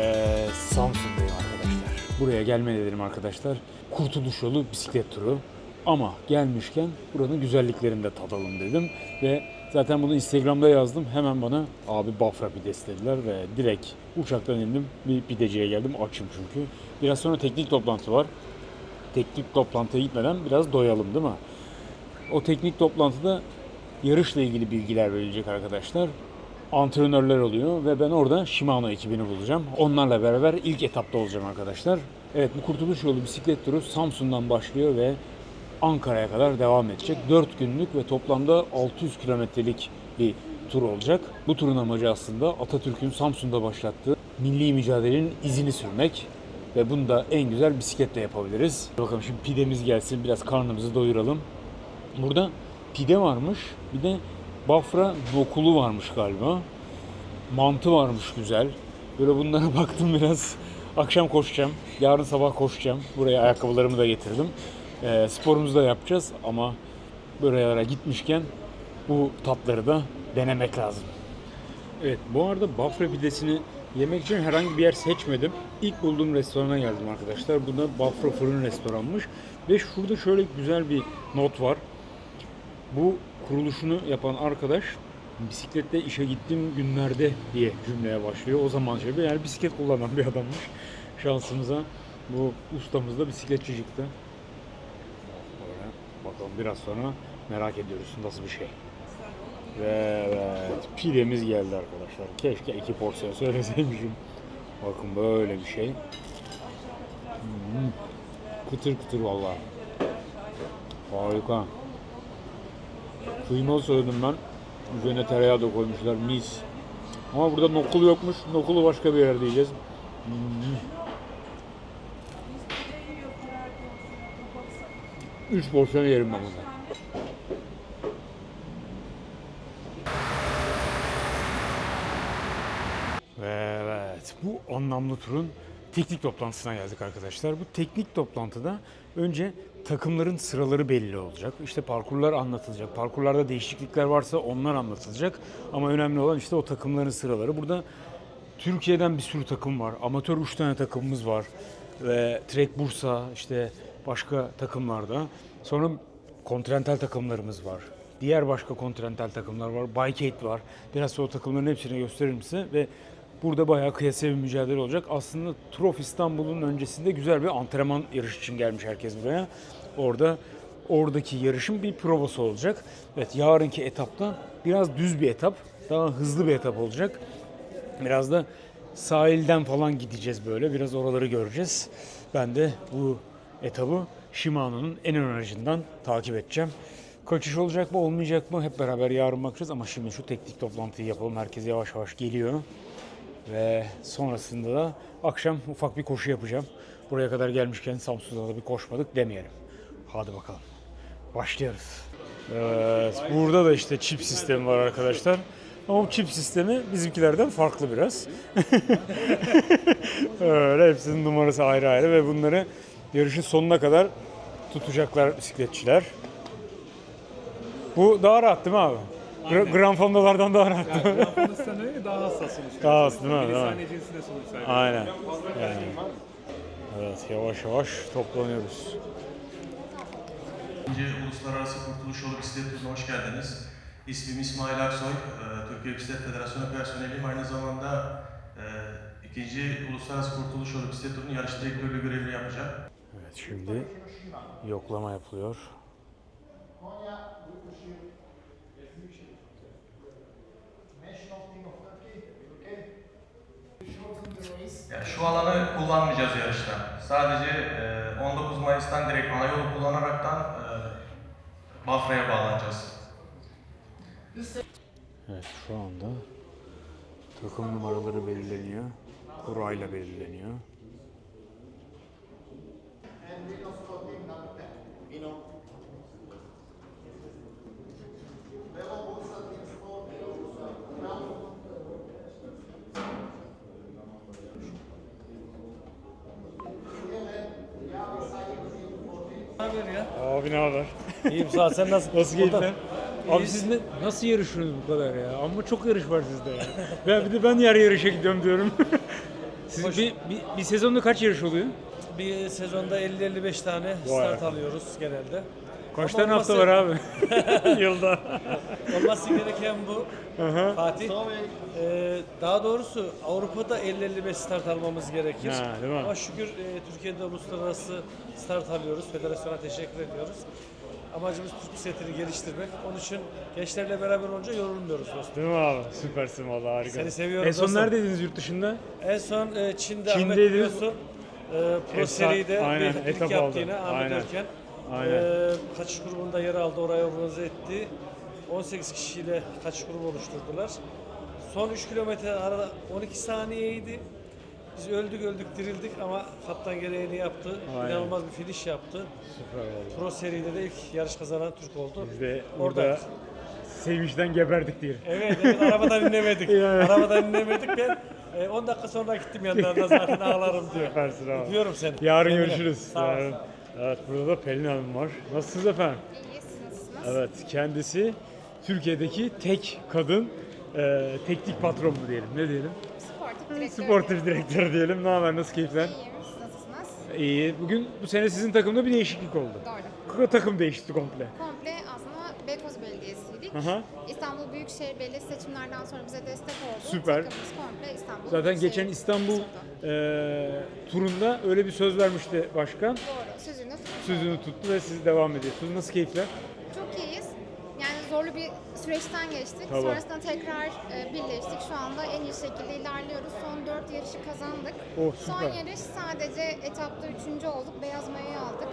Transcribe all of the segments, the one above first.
Ve Samsun'dayım arkadaşlar. Buraya gelme dedim arkadaşlar. Kurtuluş yolu bisiklet turu. Ama gelmişken buranın güzelliklerini de tadalım dedim. Ve zaten bunu Instagram'da yazdım. Hemen bana abi Bafra pidesi dediler ve direkt uçaktan indim. Bir pideciye geldim. Açım çünkü. Biraz sonra teknik toplantı var. Teknik toplantıya gitmeden biraz doyalım değil mi? O teknik toplantıda yarışla ilgili bilgiler verilecek arkadaşlar. Antrenörler oluyor ve ben orada Shimano ekibini bulacağım. Onlarla beraber ilk etapta olacağım arkadaşlar. Evet bu Kurtuluş Yolu bisiklet turu Samsun'dan başlıyor ve Ankara'ya kadar devam edecek. 4 günlük ve toplamda 600 kilometrelik bir tur olacak. Bu turun amacı aslında Atatürk'ün Samsun'da başlattığı milli mücadelenin izini sürmek. Ve bunu da en güzel bisikletle yapabiliriz. Bakalım şimdi pidemiz gelsin biraz karnımızı doyuralım. Burada pide varmış. Bir de bafra dokulu varmış galiba. Mantı varmış güzel. Böyle bunlara baktım biraz. Akşam koşacağım. Yarın sabah koşacağım. Buraya ayakkabılarımı da getirdim. Ee, sporumuzu da yapacağız ama buralara gitmişken bu tatları da denemek lazım. Evet bu arada Bafra pidesini yemek için herhangi bir yer seçmedim. İlk bulduğum restorana geldim arkadaşlar. Bu da Bafra Fırın restoranmış. Ve şurada şöyle güzel bir not var. Bu kuruluşunu yapan arkadaş bisikletle işe gittiğim günlerde diye cümleye başlıyor. O zaman şöyle yani bisiklet kullanan bir adammış. Şansımıza bu ustamız da bisikletçi çıktı. Bakalım biraz sonra merak ediyoruz nasıl bir şey. Ve evet pidemiz geldi arkadaşlar. Keşke iki porsiyon söyleseymişim. Bakın böyle bir şey. Hmm. Kıtır kıtır vallahi. Harika. Kıymalı söyledim ben. Üzerine tereyağı da koymuşlar mis. Ama burada nokul yokmuş. Nokulu başka bir yerde yiyeceğiz. Hmm. Üç porsiyon yerim ben burada. Ve Evet, bu anlamlı turun teknik toplantısına geldik arkadaşlar. Bu teknik toplantıda önce takımların sıraları belli olacak. İşte parkurlar anlatılacak. Parkurlarda değişiklikler varsa onlar anlatılacak. Ama önemli olan işte o takımların sıraları. Burada Türkiye'den bir sürü takım var. Amatör 3 tane takımımız var. Ve Trek Bursa işte başka takımlarda. Sonra kontinental takımlarımız var. Diğer başka kontinental takımlar var. Bike var. Biraz sonra takımların hepsini gösteririm size ve burada bayağı kıyasaya bir mücadele olacak. Aslında Trof İstanbul'un öncesinde güzel bir antrenman yarış için gelmiş herkes buraya. Orada oradaki yarışın bir provası olacak. Evet yarınki etapta biraz düz bir etap. Daha hızlı bir etap olacak. Biraz da sahilden falan gideceğiz böyle. Biraz oraları göreceğiz. Ben de bu etabı Shimano'nun en ön aracından takip edeceğim. Kaçış olacak mı olmayacak mı hep beraber yarın bakacağız ama şimdi şu teknik toplantıyı yapalım. Herkes yavaş yavaş geliyor. Ve sonrasında da akşam ufak bir koşu yapacağım. Buraya kadar gelmişken Samsun'da da bir koşmadık demeyelim. Hadi bakalım. Başlıyoruz. Evet, burada da işte çip sistemi var arkadaşlar. Ama bu çip sistemi bizimkilerden farklı biraz. Öyle hepsinin numarası ayrı ayrı ve bunları yarışın sonuna kadar tutacaklar bisikletçiler. Bu daha rahat değil mi abi? Gra- Grand Fondolardan daha rahat mi? Afganistan öyle daha hassas sonuçta. Daha hassas değil mi? Değil mi? Saniye. Aynen. Yani. Evet yavaş yavaş toplanıyoruz. İkinci Uluslararası Kurtuluş Yolu Bisiklet Turu'na hoş geldiniz. İsmim İsmail Aksoy, Ee, Türkiye Bisiklet Federasyonu personeliyim. Aynı zamanda e, ikinci Uluslararası Kurtuluş Yolu Bisiklet Turu'nun yarış direktörlüğü görevini yapacağım. Evet şimdi yoklama yapılıyor. Yani şu alanı kullanmayacağız yarışta. Sadece e, 19 Mayıs'tan direkt ana yolu kullanaraktan e, Bafra'ya bağlanacağız. Evet şu anda takım numaraları belirleniyor. Kurayla belirleniyor. haber ya? Abi ne haber? İyiyim sağ ol. Sen nasıl? Nasıl keyifler? Abi siz ne, nasıl yarışıyorsunuz bu kadar ya? Ama çok yarış var sizde ya. Ben bir de ben yer yarışa gidiyorum diyorum. Hoş- bir, bir, bir sezonda kaç yarış oluyor? Bir sezonda 50-55 tane start alıyoruz genelde. Kaç tane hafta var abi? Yılda. Olması gereken bu Fatih. Ee, daha doğrusu Avrupa'da 50-55 start almamız gerekir. Ha, değil mi? Ama şükür e, Türkiye'de uluslararası start alıyoruz. Federasyona teşekkür ediyoruz. Amacımız Türk bisikletini geliştirmek. Onun için gençlerle beraber olunca yorulmuyoruz dostum. Değil mi abi? Süpersin vallahi harika. Seni seviyorum En son dostum. neredeydiniz yurt dışında? En son e, Çin'de Ahmet Çin'deydiniz. biliyorsun. E, Pro Esa- Seri'de aynen, bir etap yaptı aldı. yine Ahmet Aynen. Örken. Aynen. E, kaçış grubunda yer aldı, oraya organize etti. 18 kişiyle kaçış grubu oluşturdular. Son 3 kilometre arada 12 saniyeydi. Biz öldük öldük dirildik ama kaptan gereğini yaptı. Aynen. İnanılmaz bir finish yaptı. Süper vallahi. Pro seride de ilk yarış kazanan Türk oldu. Biz de Orada. burada sevinçten geberdik diye. Evet, evet arabadan inemedik. Arabadan inemedik ben. e, 10 dakika sonra gittim yanlarına zaten ağlarım diyor. Süpersin abi. Öpüyorum seni. Yarın Kendine. görüşürüz. Sağ. Yarın. Evet burada da Pelin Hanım var. Nasılsınız efendim? İyiyiz, nasılsınız? Evet kendisi Türkiye'deki tek kadın e, teknik patron mu diyelim ne diyelim? Sportif direktör. Sportif direktör diyelim. Ne haber nasıl keyifler? İyiyim, siz nasılsınız? İyi. Bugün bu sene sizin takımda bir değişiklik oldu. Doğru. Takım değişti komple. Komple aslında Beykoz Belediyesi'ydik. Hı. İstanbul Büyükşehir Belediyesi seçimlerden sonra bize destek oldu. Süper. Takımımız komple İstanbul Zaten Büyükşehir geçen İstanbul e, turunda öyle bir söz vermişti başkan. Doğru, sözünü tuttu. Sözünü tuttu ve siz devam ediyorsunuz. Nasıl keyifler? Çok iyiyiz. Yani zorlu bir süreçten geçtik. Tabii. Sonrasında tekrar e, birleştik. Şu anda en iyi şekilde ilerliyoruz. Son 4 yarışı kazandık. Oh, Son süper. yarış sadece etapta 3. olduk. Beyaz mayayı aldık.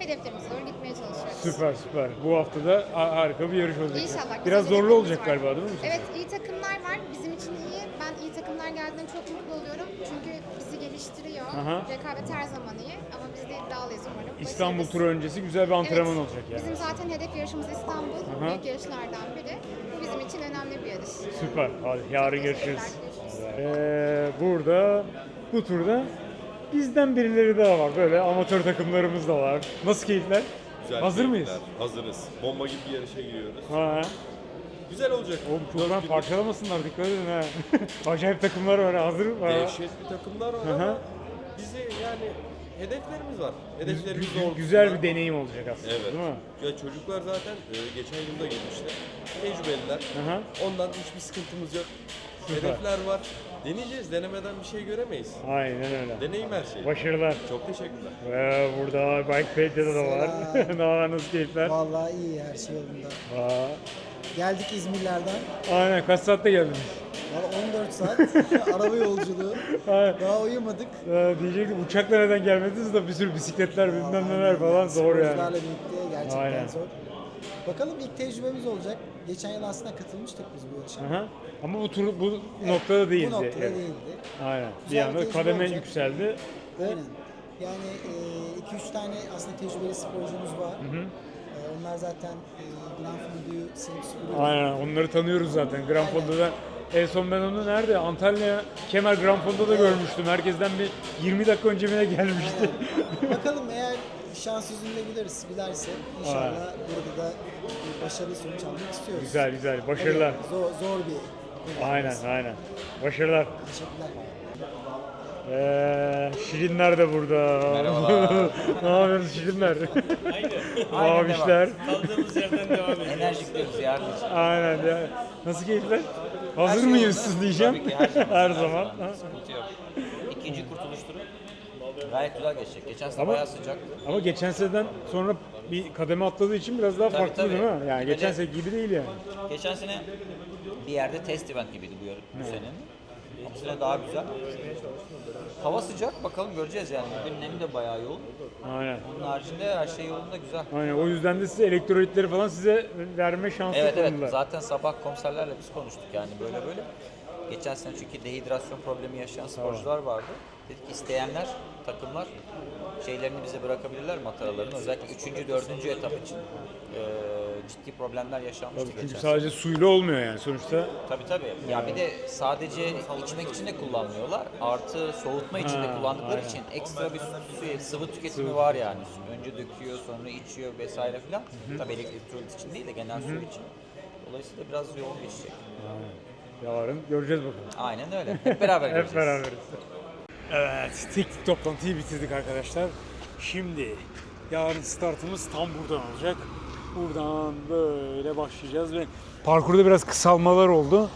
Hedeflerimize doğru gitmeye çalışıyoruz. Süper süper. Bu haftada ha- harika bir yarış olacak. İnşallah. güzel Biraz zorlu hedeflerimiz olacak var. galiba değil mi? bu Evet iyi takımlar var. Bizim için iyi. Ben iyi takımlar geldiğinde çok mutlu oluyorum. Çünkü bizi geliştiriyor. Aha. Rekabet her zaman iyi. Ama biz de iddialıyız umarım. İstanbul Başarırız. turu öncesi güzel bir antrenman Evet. olacak yani. Bizim zaten hedef yarışımız İstanbul. Aha. Büyük yarışlardan biri. Bu bizim için önemli bir yarış. Süper. Hadi yarın görüşürüz. Görüşürüz. Ee, burada bu turda bizden birileri daha var. Böyle amatör takımlarımız da var. Nasıl keyifler? Güzel Hazır mıyız? keyifler, Hazırız. Bomba gibi bir yarışa giriyoruz. Ha. Güzel olacak. Oğlum günlük parçalamasınlar dikkat edin ha. Acayip takımlar var hazır mı? Dehşet bir takımlar var ama bizi yani hedeflerimiz var. Hedeflerimiz Gü- doğrultusunda. güzel bir deneyim olacak aslında Evet. değil mi? Ya çocuklar zaten e, geçen yılda gelmişler. Tecrübeliler. Hı hı. Ondan hiçbir sıkıntımız yok. Süper. Hedefler var. Deneyeceğiz. Denemeden bir şey göremeyiz. Aynen öyle. Deneyim her şey. Başarılar. Çok teşekkürler. Ve burada Bike Page'de de var. ne var nasıl keyifler? Vallahi iyi her şey yolunda. Aa, Geldik İzmirlerden. aynen kaç saatte geldiniz? Valla 14 saat araba yolculuğu. Aynen. Daha uyumadık. Ee, diyecektim uçakla neden gelmediniz de bir sürü bisikletler bilmem neler falan zor yani. Sporcularla birlikte gerçekten Aynen. zor. Bakalım ilk tecrübemiz olacak. Geçen yıl aslında katılmıştık biz bu yarışa. Aha. Ama bu tur bu noktada değildi. Bu noktada Evet. değildi. Aynen. Güzel bir anda tecrübe kademe olacak. yükseldi. Aynen. Yani 2-3 tane aslında tecrübeli sporcumuz var. E, onlar zaten e, Grand Fondu'yu silip süpürüyor. aynen onları tanıyoruz zaten. Grand Fondo'da en son ben onu nerede? Antalya Kemer Grand Fondo'da görmüştüm. Herkesten bir 20 dakika önce mi ne gelmişti. Bakalım eğer şans yüzünde gideriz, giderse inşallah Aynen. burada da bir başarılı sonuç almak istiyoruz. güzel güzel. Başarılar. Evet, zor, zor bir Aynen aynen. Başarılar. Teşekkürler. Ee, Şirinler de burada. Merhabalar. ne yapıyorsunuz Şirinler? Mavişler. Kaldığımız yerden devam ediyoruz. Enerjik diyoruz. Aynen ya. Nasıl keyifler? Hazır şey mıyız siz diyeceğim. Tabii ki her zaman. Her zaman. Sıkıntı yok. İkinci kurtuluş turu gayet güzel geçecek. Geçen sene Ama- bayağı sıcaktı. Ama geçen seneden sonra bir kademe atladığı için biraz daha Tabii, farklı tabii. değil mi? Yani geçen sene gibi değil yani. Geçen sene bir yerde test event gibiydi bu, yarı- bu senenin. Bu sene daha güzel. Hava sıcak bakalım göreceğiz yani. Bugün nemi de bayağı yoğun. Aynen. Bunun haricinde her şey yolunda güzel. Aynen. O yüzden de size elektrolitleri falan size verme şansı Evet evet zaten sabah komiserlerle biz konuştuk yani böyle böyle. Geçen sene çünkü dehidrasyon problemi yaşayan sporcular vardı. Dedik ki isteyenler, takımlar şeylerini bize bırakabilirler mataralarını. Özellikle 3. 4. etap için eee, ciddi problemler yaşanmıştı Tabii geçen çünkü sene. sadece suyla olmuyor yani sonuçta. Tabii tabii. Ya bir de sadece içmek için de kullanmıyorlar. Artı soğutma için de Ha, kullandıkları aynen. için ekstra bir su, sıvı tüketimi var yani. Önce döküyor, sonra içiyor vesaire filan. Tabii elektrolit için değil de genel su için. Dolayısıyla biraz yoğun geçecek. Yarın göreceğiz bakalım. Aynen öyle. Hep beraber göreceğiz. Hep beraberiz. Evet, teknik toplantıyı bitirdik arkadaşlar. Şimdi yarın startımız tam buradan olacak. Buradan böyle başlayacağız ve parkurda biraz kısalmalar oldu.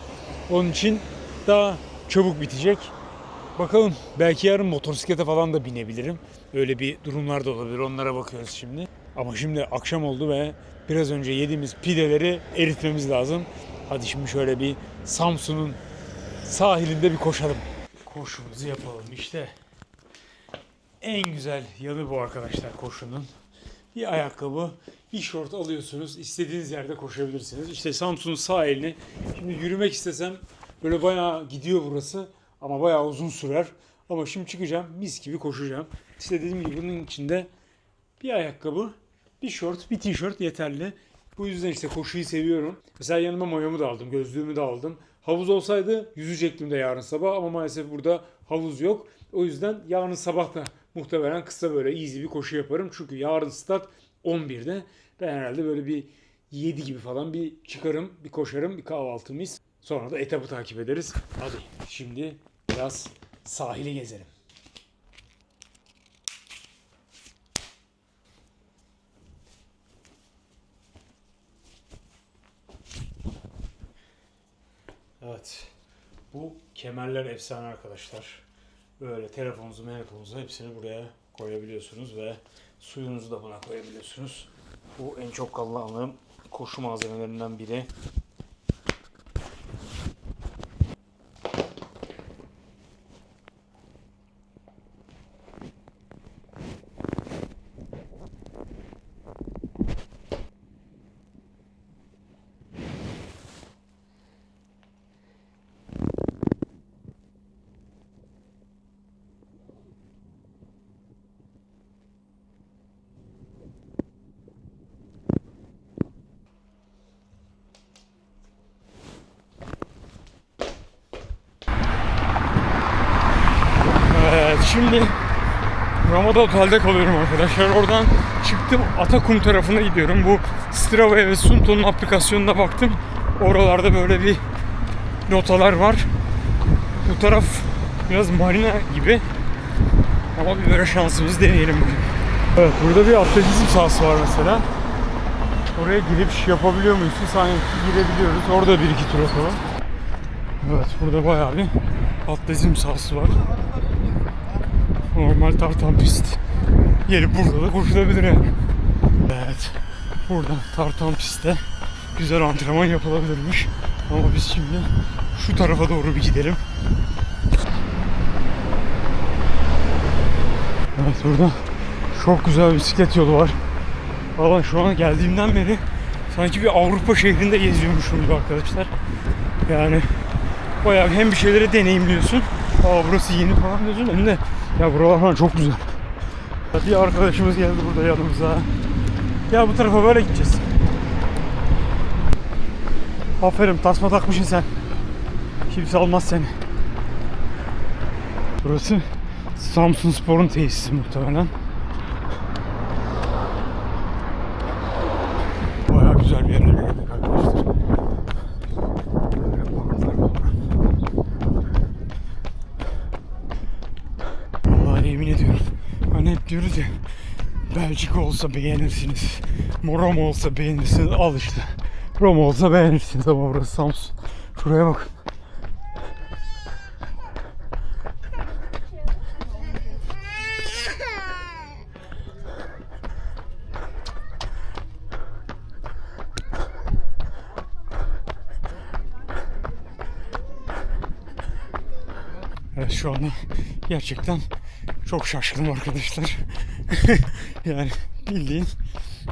Onun için daha çabuk bitecek. Bakalım belki yarın motosiklete falan da binebilirim. Öyle bir durumlar da olabilir. Onlara bakıyoruz şimdi. Ama şimdi akşam oldu ve biraz önce yediğimiz pideleri eritmemiz lazım. Hadi şimdi şöyle bir Samsun'un sahilinde bir koşalım. Koşumuzu yapalım işte. En güzel yanı bu arkadaşlar koşunun. Bir ayakkabı, bir şort alıyorsunuz. istediğiniz yerde koşabilirsiniz. İşte Samsun'un sahilini şimdi yürümek istesem böyle bayağı gidiyor burası ama bayağı uzun sürer. Ama şimdi çıkacağım mis gibi koşacağım. İşte dediğim gibi bunun içinde bir ayakkabı, bir şort, bir tişört yeterli. Bu yüzden işte koşuyu seviyorum. Mesela yanıma mayomu da aldım, gözlüğümü de aldım. Havuz olsaydı yüzecektim de yarın sabah ama maalesef burada havuz yok. O yüzden yarın sabah da muhtemelen kısa böyle easy bir koşu yaparım. Çünkü yarın start 11'de. Ben herhalde böyle bir 7 gibi falan bir çıkarım, bir koşarım, bir kahvaltımız. Sonra da etabı takip ederiz. Hadi şimdi biraz sahili gezelim. Evet. Bu kemerler efsane arkadaşlar. Böyle telefonunuzu, telefonunuzu hepsini buraya koyabiliyorsunuz ve suyunuzu da buna koyabiliyorsunuz. Bu en çok kullandığım koşu malzemelerinden biri. Evet şimdi Ramada Otel'de kalıyorum arkadaşlar. Oradan çıktım Atakum tarafına gidiyorum. Bu Strava'ya ve Sunto'nun aplikasyonuna baktım. Oralarda böyle bir notalar var. Bu taraf biraz marina gibi. Ama bir böyle şansımızı deneyelim bugün. Evet burada bir atletizm sahası var mesela. Oraya girip iş yapabiliyor muyuz? Sanki girebiliyoruz. Orada bir iki tur atalım. Evet burada bayağı bir atletizm sahası var. Normal tartan pist. Gelip burada da koşulabilir yani. Evet. Buradan tartan pistte güzel antrenman yapılabilirmiş. Ama biz şimdi şu tarafa doğru bir gidelim. Evet burada çok güzel bisiklet yolu var. Valla şu an geldiğimden beri sanki bir Avrupa şehrinde geziyormuşum gibi arkadaşlar. Yani bayağı hem bir şeyleri deneyimliyorsun. Aa burası yeni falan diyorsun hem de ya buralar falan çok güzel. Bir arkadaşımız geldi burada yanımıza. Ya bu tarafa böyle gideceğiz. Aferin tasma takmışsın sen. Kimse almaz seni. Burası Samsun Spor'un tesisi muhtemelen. Bayağı güzel bir yerlere geldik arkadaşlar. Böyle banklar var. Vallahi yemin ediyorum. Hani hep diyoruz ya Belçika olsa beğenirsiniz. Roma olsa beğenirsiniz. Al işte. Roma olsa beğenirsiniz ama burası Samsun. Şuraya bak. Evet şu anda gerçekten çok şaşkınım arkadaşlar. yani bildiğin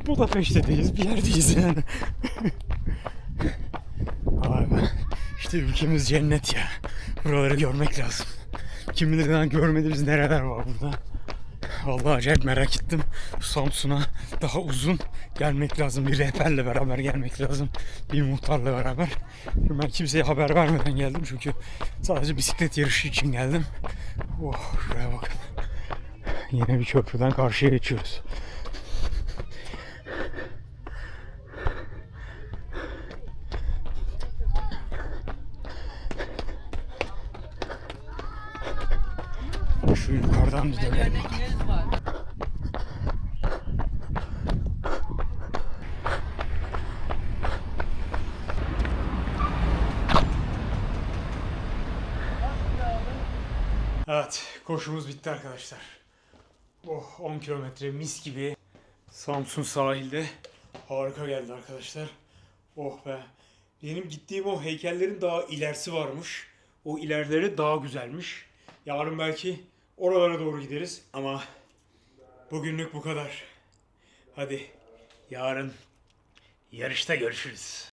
Budapeşte'deyiz bir yerdeyiz yani. Be. İşte ülkemiz cennet ya. Buraları görmek lazım. Kim bilir daha görmediğimiz nereler var burada. Vallahi acayip merak ettim. Bu Samsun'a daha uzun gelmek lazım. Bir rehberle beraber gelmek lazım. Bir muhtarla beraber. Ben kimseye haber vermeden geldim çünkü sadece bisiklet yarışı için geldim. Oh şuraya bakın. Yine bir köprüden karşıya geçiyoruz. Şu yukarıdan bir dönelim. Evet, koşumuz bitti arkadaşlar. Oh, 10 kilometre mis gibi. Samsun sahilde harika geldi arkadaşlar. Oh be. Benim gittiğim o heykellerin daha ilerisi varmış. O ilerleri daha güzelmiş. Yarın belki oralara doğru gideriz. Ama bugünlük bu kadar. Hadi yarın yarışta görüşürüz.